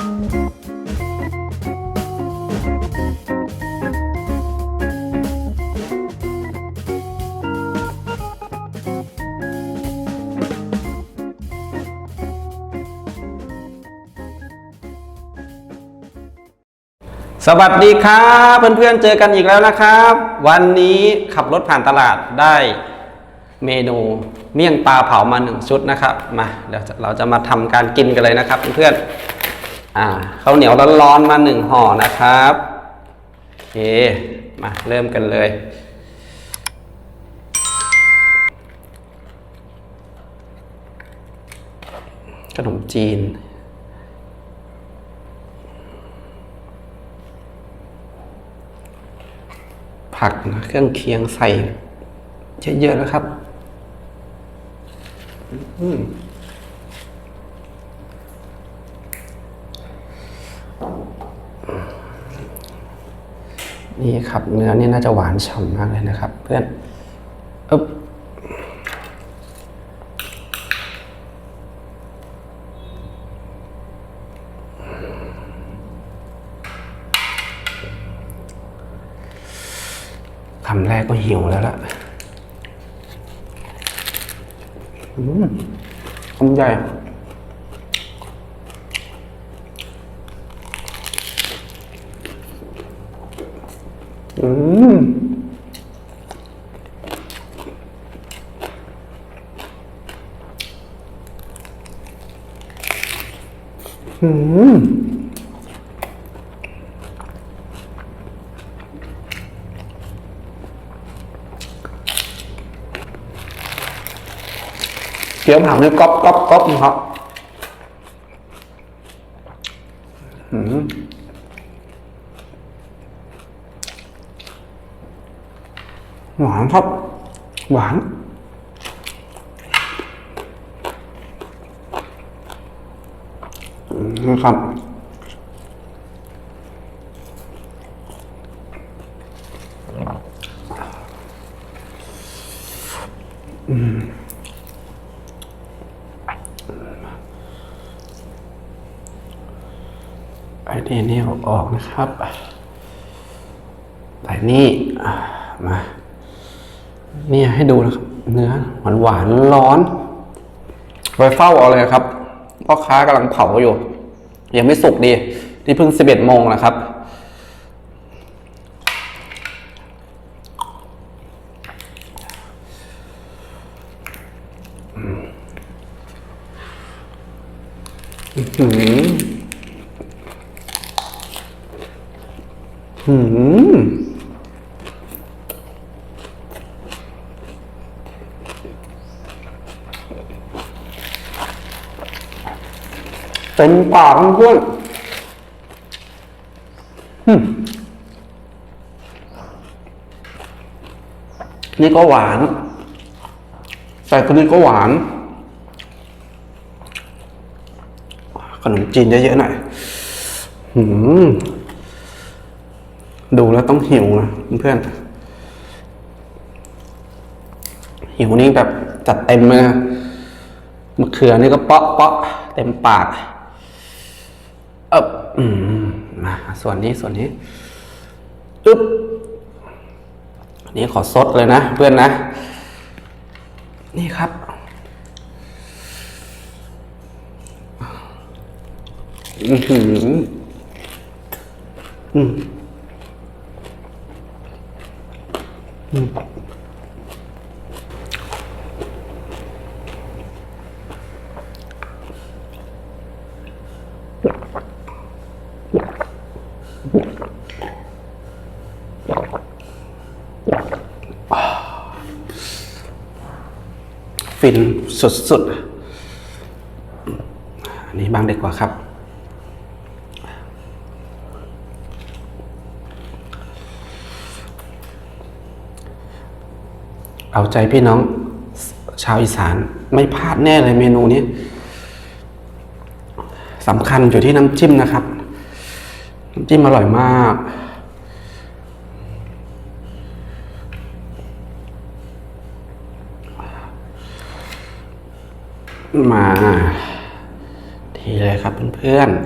สวัสดีครับเพื่อนๆเจอกันอีกแล้วนะครับ วันนี้ขับรถผ่านตลาดได้เมนูเมี่ยงปลาเผามาหนึ่งชุดนะครับมาเดี๋ยวเราจะมาทำการกินกันเลยนะครับเพื่อน อ่าข้าวเหนียวร้อนๆมาหนึ่งห่อนะครับโอเคมาเริ่มกันเลยขนมจีน ผักนะเครื่องเคียงใส่เยอะๆนะครับ อืม นี่ครับ เนื้อนี่น่าจะหวานฉ่ำมากเลยนะครับ เพื่อนอึ๊บคำแรกก็หิวแล้วล่ะอืมคำใหญ่ อืมอืมเกี๊ยวผักนี่ก๊อบก๊อบก๊อบนะครับ อืม หวานครับ หวาน นะครับไอ้นี่นี่ออกนะครับแต่นี่มา นี่ให้ดูนะครับ เนื้อหวานหวานๆร้อนไปเฝ้าเอาเลยครับพ่อค้ากำลังเผาอยู่ ยังไม่สุกดีที่เพิ่งสิบเอ็ดโมงนะครับ อืมอืม เต็มปากเพื่อนนี่ก็หวานใส่ตัวนี้ก็หวาน ขนมจีนเยอะๆหน่อยหืมดูแล้วต้องหิวนะเพื่อน หิวนี่แบบจัดเต็มเลยนะมะเขือนี่ก็เปาะเปาะเต็มปาก เอบอืมมาส่วนนี้ส่วนนี้อึ๊บนนี้ขอซดเลยนะเพื่อนนะ นี่ครับ อือหืออืมอืม ฟินสุดๆ อันนี้บางเดีกว่าครับ เอาใจพี่น้องชาวอีสานไม่พลาดแน่เลยเมนูนี้สำคัญอยู่ที่น้ำจิ้มนะครับ น้ำจิ้มอร่อยมาก มาทีเลยครับเพื่อนๆ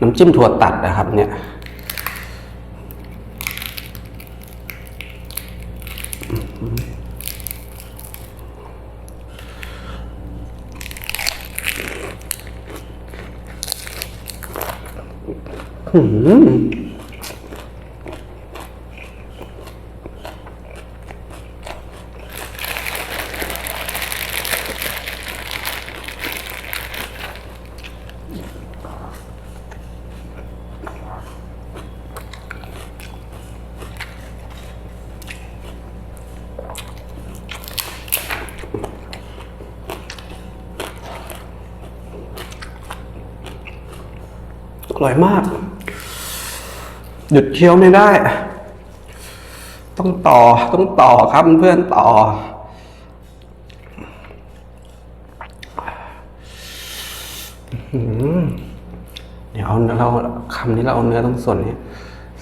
น้ำจิ้มถั่วตัดนะครับเนี่ยหืม อร่อยมาก หยุดเคี้ยวไม่ได้ ต้องต่อต้องต่อครับเพื่อนต่อ เดี๋ยวเอาเราคำนี้เราเอาเนื้อตรงส่วนนี้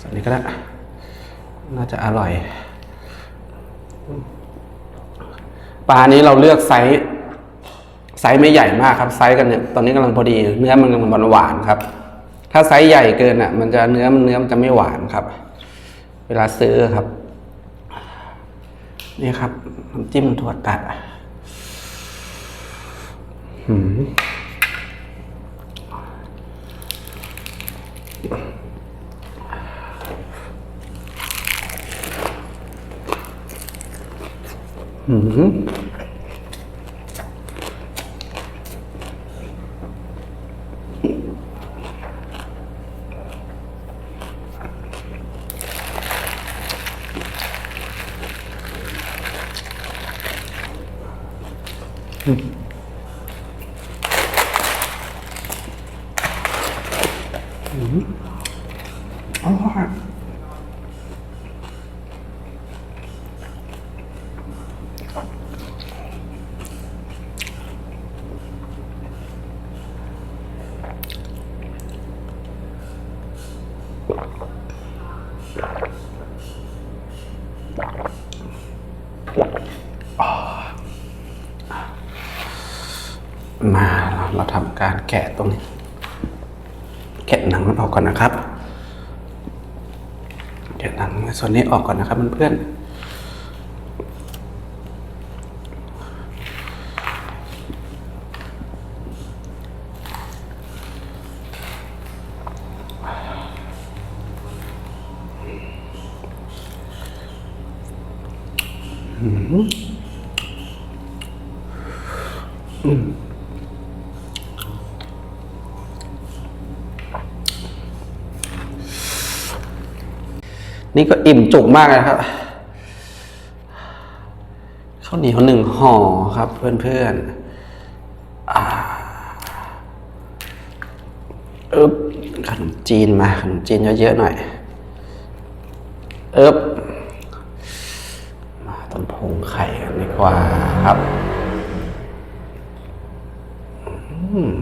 ส่วนนี้ก็ได้ น่าจะอร่อย ปลานี้เราเลือกไซส์ไซส์ไม่ใหญ่มากครับ ไซส์กันเนี่ยตอนนี้กำลังพอดี เนื้อมันกำลังหวานครับ ถ้าไซส์ใหญ่เกินอะ มันจะเนื้อมันเนื้อมันจะไม่หวานครับ เวลาซื้อครับ นี่ครับน้ำจิ้มถั่วตัดหืมหืม อร่อยมาเราเราทำการแกะตรงนี้ แกะหนังมันออกก่อนนะครับ แกะหนังส่วนนี้ออกก่อนนะครับเพื่อนอืม นี่ก็อิ่มจุกมากเลยครับข้าวเหนียวหนึ่งห่อครับ เพื่อนๆอ่าอึ๊บขนมจีนมาขนมจีนเยอะๆหน่อยอึ๊บมาต้มพงไข่กันดีกว่าครับ อืม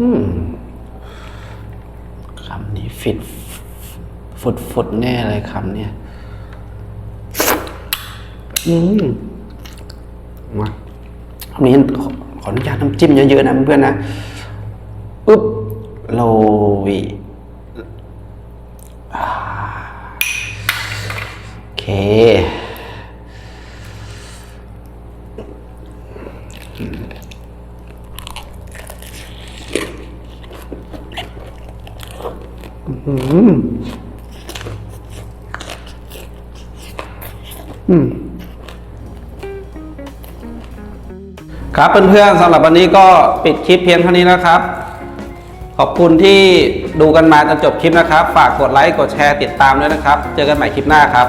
อืมคำนี้ ฟิตฟุดฟุดแน่เลยคำเนี้ยอืมมาคำนี้ขออนุญาตน้ำจิ้มเยอะๆนะเพื่อนนะอุ๊บโรยอ่าโอเคครับเพื่อนๆสำหรับวันนี้ก็ปิดคลิปเพียงเท่านี้นะครับ ขอบคุณที่ดูกันมาจนจบคลิปนะครับ ฝากกดไลค์กดแชร์ติดตามด้วยนะครับ เจอกันใหม่คลิปหน้าครับ